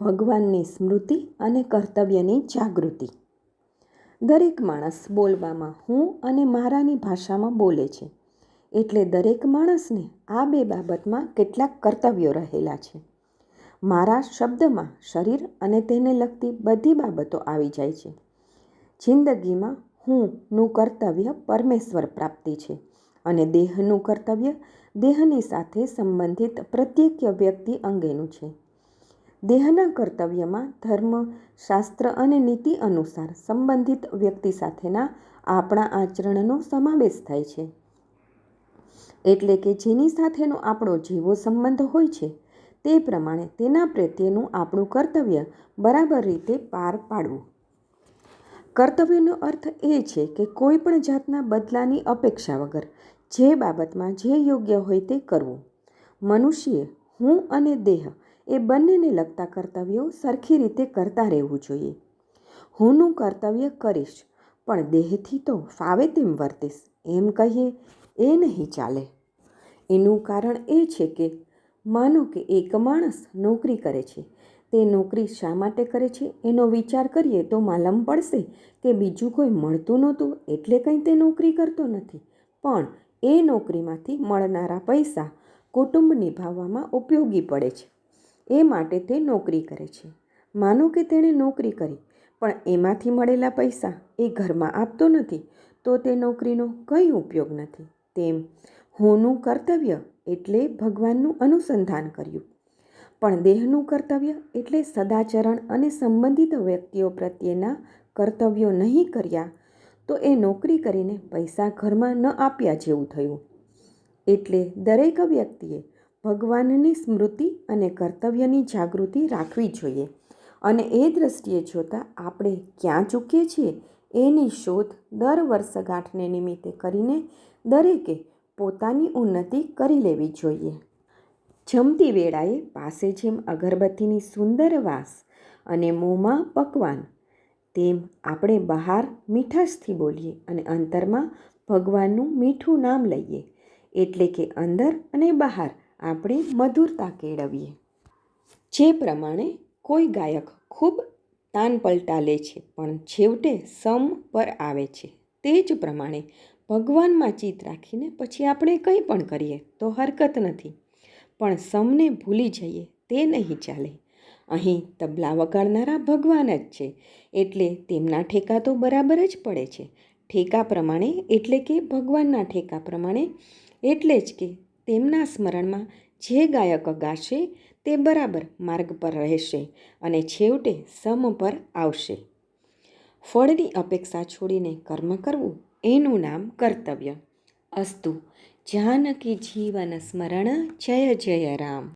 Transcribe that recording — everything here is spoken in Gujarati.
ભગવાનની સ્મૃતિ અને કર્તવ્યની જાગૃતિ. દરેક માણસ બોલવામાં હું અને મારાની ભાષામાં બોલે છે. એટલે દરેક માણસને આ બે બાબતમાં કેટલાક કર્તવ્યો રહેલા છે. મારા શબ્દમાં શરીર અને તેને લગતી બધી બાબતો આવી જાય છે. જિંદગીમાં હુંનું કર્તવ્ય પરમેશ્વર પ્રાપ્તિ છે અને દેહનું કર્તવ્ય દેહની સાથે સંબંધિત પ્રત્યેક વ્યક્તિ અંગેનું છે. દેહના કર્તવ્યમાં ધર્મ, શાસ્ત્ર અને નીતિ અનુસાર સંબંધિત વ્યક્તિ સાથેના આપણા આચરણનો સમાવેશ થાય છે. એટલે કે જેની સાથેનો આપણો જેવો સંબંધ હોય છે, તે પ્રમાણે તેના પ્રત્યેનું આપણું કર્તવ્ય બરાબર રીતે પાર પાડવું. કર્તવ્યનો અર્થ એ છે કે કોઈ પણ જાતના બદલાની અપેક્ષા વગર જે બાબતમાં જે યોગ્ય હોય તે કરવું. મનુષ્યએ હું અને દેહ એ બંનેને લગતા કર્તવ્યો સરખી રીતે કરતા રહેવું જોઈએ. હુંનું કર્તવ્ય કરીશ, પણ દેહથી તો ફાવે તેમ વર્તીશ, એમ કહીએ એ નહીં ચાલે. એનું કારણ એ છે કે, માનો કે એક માણસ નોકરી કરે છે, તે નોકરી શા માટે કરે છે એનો વિચાર કરીએ તો માલમ પડશે કે બીજું કોઈ મળતું નહોતું એટલે કંઈ તે નોકરી કરતો નથી. પણ એ નોકરીમાંથી મળનારા પૈસા કુટુંબ નિભાવવામાં ઉપયોગી પડે છે. એ માટે તે નોકરી કરે છે. માનો કે તેણે નોકરી કરી, પણ એમાંથી મળેલા પૈસા એ ઘરમાં આપતો નથી, તો તે નોકરીનો કંઈ ઉપયોગ નથી. તેમ હોનું કર્તવ્ય એટલે ભગવાનનું અનુસંધાન કર્યું. પણ દેહનું કર્તવ્ય એટલે સદાચરણ અને સંબંધિત વ્યક્તિઓ પ્રત્યેના કર્તવ્યો નહીં કર્યા, તો એ નોકરી કરીને પૈસા ઘરમાં ન આપ્યા જેવું થયું. એટલે દરેક વ્યક્તિએ ભગવાનની સ્મૃતિ અને કર્તવ્યની જાગૃતિ રાખવી જોઈએ. અને એ દ્રષ્ટિએ જોતાં આપણે ક્યાં ચૂકીએ છીએ, એની શોધ દર વર્ષગાંઠને નિમિત્તે કરીને દરેકે પોતાની ઉન્નતિ કરી લેવી જોઈએ. જમતી વેળાએ પાસે જેમ અગરબત્તીની સુંદર વાસ અને મોંમાં પકવાન, તેમ આપણે બહાર મીઠાશથી બોલીએ અને અંતરમાં ભગવાનનું મીઠું નામ લઈએ. એટલે કે અંદર અને બહાર આપણે મધુરતા કેળવીએ. જે પ્રમાણે કોઈ ગાયક ખૂબ તાન પલટા લે છે, પણ છેવટે સમ પર આવે છે. તે જ પ્રમાણે ભગવાનમાં ચિત્ત રાખીને પછી આપણે કંઈ પણ કરીએ તો હરકત નથી. પણ સમને ભૂલી જઈએ તે નહીં ચાલે. અહીં તબલા વગાડનારા ભગવાન જ છે, એટલે તેમના ઠેકા તો બરાબર જ પડે છે. ઠેકા પ્રમાણે એટલે કે ભગવાનના ઠેકા પ્રમાણે એટલે જ કે તેમના સ્મરણમાં જે ગાયક ગાશે તે બરાબર માર્ગ પર રહેશે અને છેવટે સમ પર આવશે. ફળની અપેક્ષા છોડીને કર્મ કરવું એનું નામ કર્તવ્ય. અસ્તુ, જાનકી જીવન સ્મરણ, જય જય રામ.